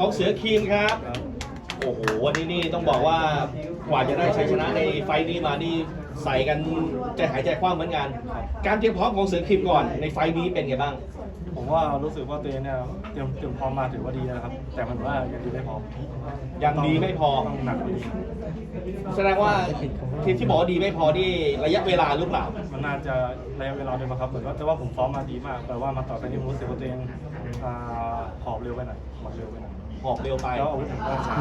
ของเสือครีมครับ โอ้โหวันนี้นี่ต้องบอกว่ากว่าจะได้ชัยชนะในไฟล์นี้มานี่ ใส่กันใจหายใจคว้างเหมือนกัน การเตรียมพร้อมของเสือครีมก่อนในไฟล์นี้เป็นไงบ้าง ผมว่ารู้สึกว่าตัวเองเนี่ยเตรียมเตรียมพร้อมมาถือว่าดีนะครับ แต่มันว่ายังดีไม่พอยังดีไม่พอ ต้องหนักกว่านี้แสดงว่าที่ที่บอกว่าดีไม่พอที่ระยะเวลาหรือเปล่า มันน่าจะระยะเวลาเดิมครับเหมือนว่าแต่ว่าผมซ้อมมาดีมาก แต่ว่ามาต่อไปนี้ผมรู้สึกว่าตัวเองอ่าหอบเร็วไปหน่อยหอบเร็วไปหน่อยหอบเร็วไป แล้วอาวุธผมก็ช้า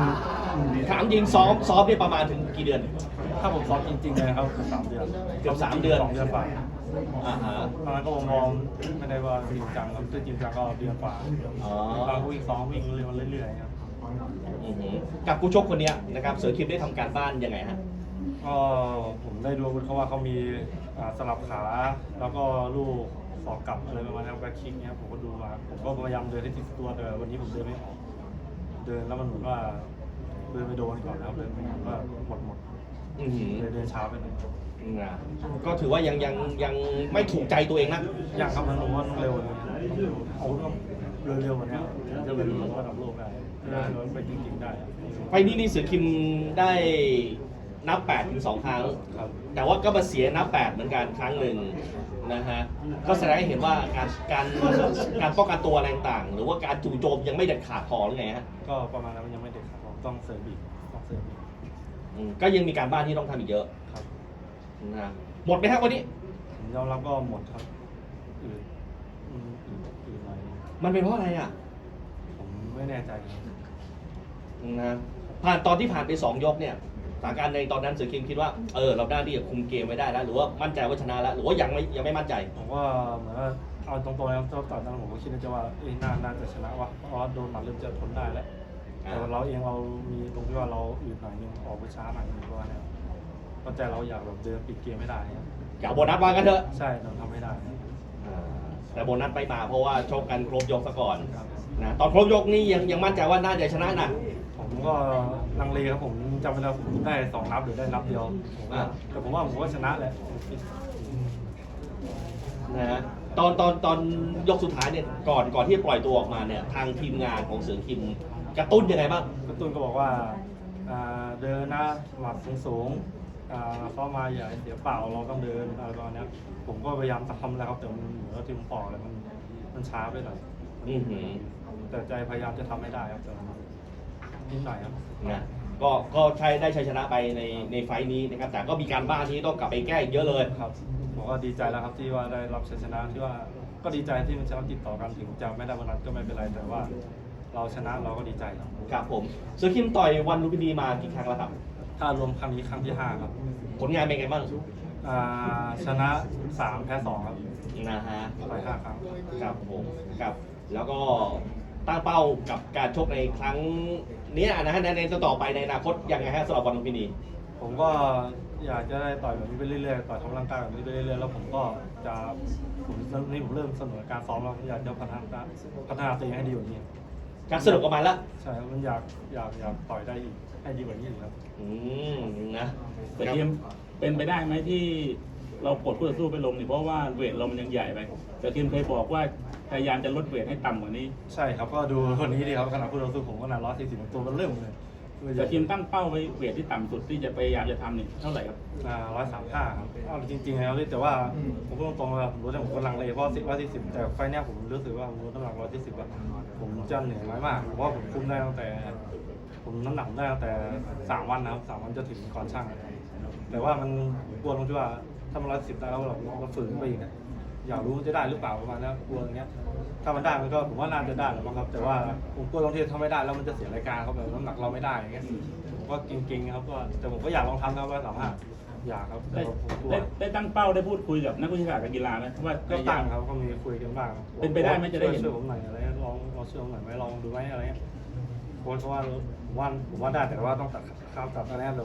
ถามจริงซ้อมซ้อมได้ประมาณถึงกี่เดือน ถ้าผมซ้อมจริงๆเลยนะครับเกือบสามเดือนเกือบสามเดือน สองเดือนฝ่าอ่าฮะ ตอนนั้นก็มองไม่ได้ว่าจริงจังครับถ้าจริงจังก็เดือนฝ่าอ๋อบางวิ่งซ้อมวิ่งเรื่อยๆเรื่อยๆครับ อือหือกับผู้ชกคนเนี้ยนะครับเสือครีมได้ทำการบ้านยังไงฮะ ก็ผมได้ดูอาวุธเขาว่าเขามีอ่าสลับขา แล้วก็ลูกสอกกลับอะไรประมาณนี้แบ็คคิกเนี่ยผมก็ดูมาผมก็พยายามเดินให้ติดตัวแต่วันนี้ผมเดินไม่ออกเดินแล้วมันเหมือนว่าเดินไปโดนก่อนนะครับเดินไปเหมือนว่าหมดหมด อือหือเลยเดินช้าไปหน่อยนะก็ถือว่ายังยังยังไม่ถูกใจตัวเองนะอยากครับมันผมว่าต้องเร็วเลยต้องเร็วอาวุธต้องเร็วๆกว่านี้จะเป็นระดับโลกได้จะเป็นไปจริงๆได้ไฟล์นี้นี่เสือคิมได้นับ8ถึง2ครั้งครับแต่ว่าก็มาเสียนับ 8 เหมือนกันครั้งหนึ่งนะฮะ ก็แสดงให้เห็นว่าการการการป้องกันตัวอะไรต่างๆหรือว่าการจู่โจมยังไม่เด็ดขาดพอหรือไงฮะ ก็ประมาณนั้นมันยังไม่เด็ดครับผมต้องเสริมอีกต้องเสริมอีก อืมก็ยังมีการบ้านที่ต้องทำอีกเยอะครับนะฮะหมดไหมครับวันนี้ ผมยอมรับก็หมดครับอืดอืมอืดอืดหน่อยนึงมันเป็นเพราะอะไรอะผมไม่แน่ใจครับนะผ่านตอนที่ผ่านไปสองยกเนี่ยสถานการณ์ในตอนนั้นเสือคิมคิดว่าเออเราได้ที่จะคุมเกมไว้ได้แล้ว หรือว่ามั่นใจว่าชนะแล้วหรือว่ายังไม่ยังไม่มั่นใจ ผมว่าเหมือนว่าเอาตรงๆแล้วเจ้าต่อยตอนนั้นผมก็คิดในใจว่าเอ้ยน่าน่าจะชนะวะเพราะว่าโดนหมัดเริ่มจะทนได้แล้วอ่า แต่ว่าเราเองเรามีตรงที่ว่าเราอืดหน่อยนึงออกไปช้าหน่อยนึงเพราะว่าเนี่ยเพราะใจเราอยากแบบเดินปิดเกมไม่ได้ครับอย่าโบนัสว่ากันเถอะใช่เราทำไม่ได้ครับแต่โบนัสไม่มาเพราะว่าชกกันครบยกซะก่อนครับนะตอนครบยกนี่ยังยังมั่นใจว่าน่าจะชนะนะ ผมก็ลังเลครับผมจำเวลาผมได้สองนับหรือได้นับเดียวผมว่าแต่ผมว่าผมก็ชนะแหละนะฮะตอนตอนตอนยกสุดท้ายเนี่ยก่อนก่อนที่จะปล่อยตัวออกมาเนี่ยทางทีมงานของเสือคิม กระตุ้นยังไงบ้าง กระตุ้นก็บอกว่าอ่าเดินนะหมัดสูงสูงๆอ่าเข้ามาอย่าเสียเปล่าเราต้องเดินอะไรประมาณเนี้ยผมก็พยายามทำแล้วครับแต่มันเหมือนว่าที่ผมบอกเลยมันมันช้าไปหน่อยอือหือ แต่ใจพยายามจะทำให้ได้ครับแต่มันนิดหน่อยครับ นะก็ก็ใช้ได้ชัยชนะไปในในไฟล์นี้นะครับ แต่ก็มีการบ้านที่ต้องกลับไปแก้อีกเยอะเลย ครับผมก็ดีใจแล้วครับที่ว่าได้รับชัยชนะที่ว่าก็ดีใจที่มันชนะติดต่อกันถึงจะไม่ได้วันนั้นก็ไม่เป็นไรแต่ว่า เราชนะเราก็ดีใจครับครับผมเสือคิมต่อยวันลุมพินีมากี่ครั้งแล้วครับ ถ้ารวมครั้งนี้ครั้งที่ห้าครับผลงานเป็นไงบ้างอ่าชนะสามแพ้สองครับนะฮะต่อยห้าครั้งครับผมครับ แล้วก็ตั้งเป้ากับการชกในครั้งเนี้ยนะฮะในในต่อไปในอนาคตยังไงฮะสำหรับวันลุมพินี ผมก็อยากจะได้ต่อยแบบนี้ไปเรื่อยๆ ต่อยทำร่างกายแบบนี้ไปเรื่อยๆ แล้วผมก็จะผมนี่ผมเริ่มเสนอการซ้อมแล้วผมอยากจะพัฒนาพัฒนาตัวเองให้ดีกว่านี้ การสนุกกับมันละใช่ครับมันอยากอยากอยากต่อยได้อีกให้ดีกว่านี้อีกครับ อืมนะแต่ทีมเป็นไปได้ไหมที่เราปลดคู่ต่อสู้ไปลงนี่เพราะว่าเวทเรามันยังใหญ่ไปแต่ทีมเคยบอกว่าพยายามจะลดเวทให้ต่ำกว่านี้ ใช่ครับก็ดูคนนี้ดีครับขนาดคู่ต่อสู้ผมก็หนาร้อยสี่สิบตัวมันเริ่มเลย แต่ทีมตั้งเป้าไว้เวทที่ต่ำสุดที่จะพยายามจะทำนี่เท่าไหร่ครับร้อยสามห้าครับเอาจริงๆแล้วแต่ว่าผมพูดตรงๆว่าผมรู้แต่ผมกำลังเลยเพราะสิบร้อยสี่สิบแต่ไฟล์เนี้ยผมรู้สึกว่าผมลดน้ำหนักร้อยสี่สิบอะผมจะเหนื่อยน้อยมากเพราะว่าผมคุมได้ตั้งแต่ ผมน้ำหนักได้ตั้งแต่สามวันนะครับสามวันจะถึงก่อนช่าง แต่ว่ามันกลัวตรงที่ว่าถ้ามันร้อยสิบได้แล้วเราเราฝืนไปอีกอะ อยากรู้มันจะได้หรือเปล่าประมาณนี้กลัวอย่างเงี้ยถ้ามันได้มันก็ผมว่าน่าจะได้แหละมั้งครับ แต่ว่าผมกลัวตรงที่ถ้าไม่ได้แล้วมันจะเสียรายการเขาแบบน้ำหนักเราไม่ได้อย่างเงี้ยผมก็เก่งๆครับก็แต่ผมก็อยากลองทำนะครับว่าสามารถอยากครับแต่ได้ผมกลัวได้ได้ตั้งเป้าได้พูดคุยกับนักวิชาการกีฬาไหมว่า ก็ตั้งครับก็มีคุยกันบ้างเป็นไปได้ไหมจะได้เห็น ช่วยผมหน่อยอะไรเงี้ยลองลองช่วยผมหน่อยไหมลองดูไหมอะไรเงี้ยโค้ชเขาว่าผมว่าผมว่าได้แต่ว่าต้องตัดข้าวตัดอะไรนะ